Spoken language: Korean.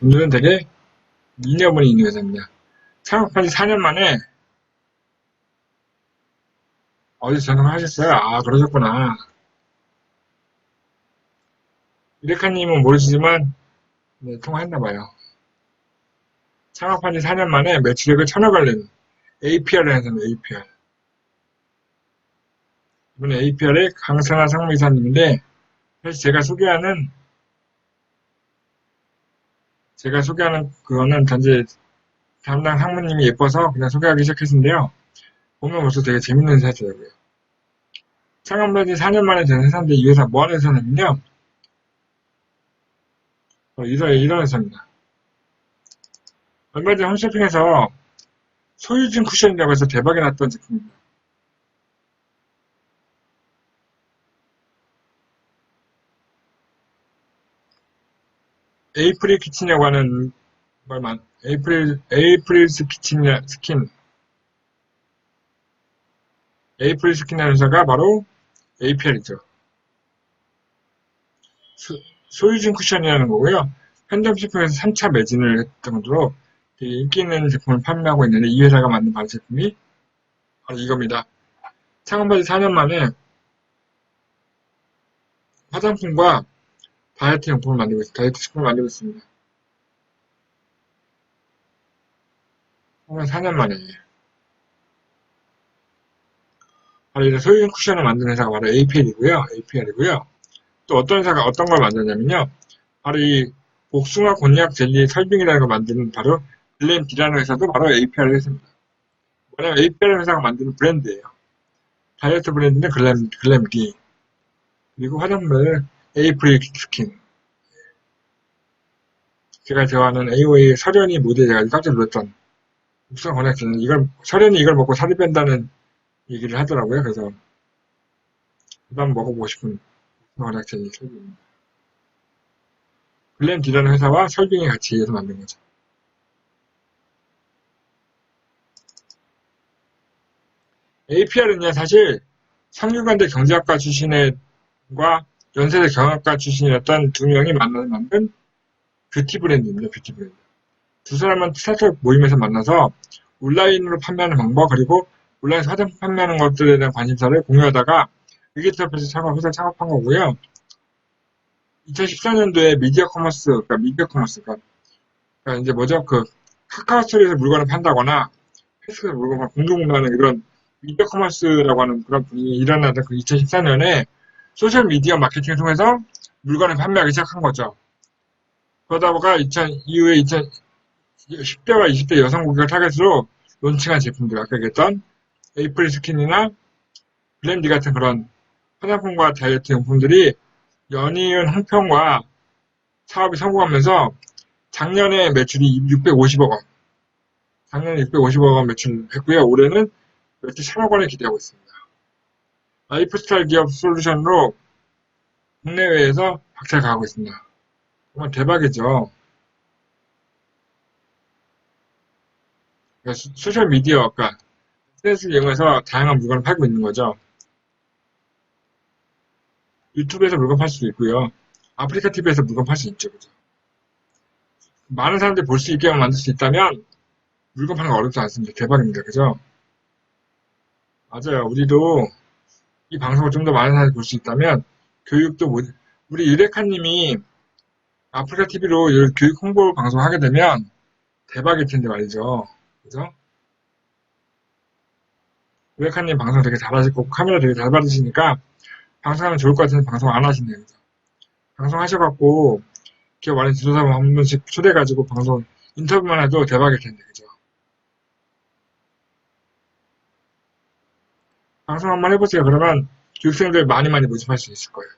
오늘은 되게 미녀분이 있는 회사입니다. 창업한 지 4년 만에 어디서 전화를 하셨어요? 아, 그러셨구나. 이레카님은 모르시지만, 네, 통화했나봐요. 창업한 지 4년 만에 매출액을 천억을 낸 APR을 해서 APR. 이번에 APR의 강선아 상무이사님인데, 사실 제가 소개하는, 제가 소개하는 그거는 단지 담당 상무님이 예뻐서 그냥 소개하기 시작했는데요. 보면 벌써 되게 재밌는 회사더라고요. 창업한 지 4년 만에 된 회사인데 이 회사 뭐 하는 회사냐면요. 어, 이런, 이런 회사입니다. 얼마 전에 홈쇼핑에서 소유진 쿠션이라고 해서 대박이 났던 제품입니다. 에이프릴 키친이라고 하는 말만, 에이프릴, 에이프릴 스 키친, 스킨. 에이프릴 스킨이라는 회사가 바로 APR이죠. 소, 유진 쿠션이라는 거고요. 편점 식품에서 3차 매진을 했던 정도로 인기 있는 제품을 판매하고 있는데 이 회사가 만든 바로 제품이 바로 이겁니다. 창업한 지 4년 만에 화장품과 다이어트 용품을 만들고 있습니다. 다이어트 식품을 만들고 있습니다. 정말 4년 만에. 바로 이런 소유진 쿠션을 만드는 회사가 바로 APL이고요. APL이고요. 또 어떤 회사가 어떤 걸 만드냐면요. 바로 이 복숭아 곤약 젤리 설빙이라는 걸 만드는 바로 글램디라는 회사도 바로 APL 회사입니다. 뭐냐면 APL 회사가 만드는 브랜드예요. 다이어트 브랜드는 글램, 글램디. 그리고 화장품을 에이프릴 스킨. 제가 좋아하는 AOA 설현이 모델 제가 깜짝 놀랐던 곤약 젤리. 이걸, 설현이 이걸 먹고 살이 뺀다는 얘기를 하더라고요. 그래서 부담 먹어보고 싶은 젤리 설빙입니다. 글램 디라는 회사와 설빙이 같이 해서 만든 거죠. APR은요, 사실 상류관대 경제학과 출신과 연세대 경영학과 출신이었던 두 명이 만나서 만든 뷰티 브랜드입니다. 뷰티 브랜드. 두 사람은 스타트업 모임에서 만나서 온라인으로 판매하는 방법 그리고 온라인에서 화장품 판매하는 것들에 대한 관심사를 공유하다가 의기투합해서 창업, 회사를 창업한 거고요. 2014년도에 미디어 커머스, 그러니까 미디어 커머스, 그러니까, 이제 뭐죠? 그 카카오 스토리에서 물건을 판다거나 페이스북에서 물건을 공동 구매하는 이런 미디어 커머스라고 하는 그런 분이 일어나던 그 2014년에 소셜 미디어 마케팅을 통해서 물건을 판매하기 시작한 거죠. 그러다 보니까 2000, 이후에 2000, 10대와 20대 여성 고객을 타겟으로 론칭한 제품들, 아까 얘기했던 에이프릴 스킨이나 블렌디 같은 그런 화장품과 다이어트 용품들이 연이은 한평과 사업이 성공하면서 작년에 매출이 650억 원, 작년에 650억 원 매출했고요. 올해는 매출 3억 원을 기대하고 있습니다. 라이프스타일 기업 솔루션으로 국내외에서 박차를 가하고 있습니다. 정말 대박이죠. 그러니까 소셜 미디어, 그러니까 SNS를 이용해서 다양한 물건을 팔고 있는 거죠. 유튜브에서 물건 팔 수도 있고요. 아프리카 TV에서 물건 팔 수 있죠. 그죠? 많은 사람들이 볼 수 있게만 만들 수 있다면 물건 파는 거 어렵지 않습니다. 대박입니다. 그죠? 맞아요. 우리도 이 방송을 좀 더 많은 사람들이 볼 수 있다면 교육도 못, 우리 유레카님이 아프리카 TV로 교육 홍보 방송을 하게 되면 대박일 텐데 말이죠. 그죠? 유레카님 방송 되게 잘하실 거고 카메라 되게 잘 받으시니까 방송하면 좋을 것 같은데 방송 안 하시네요. 그죠? 방송 하셔갖고 기업 안에 지도사분 한 번씩 초대해가지고 방송 인터뷰만 해도 대박일 텐데 그죠? 방송 한번 해보세요. 그러면 교육생들 많이 많이 모집할 수 있을 거예요.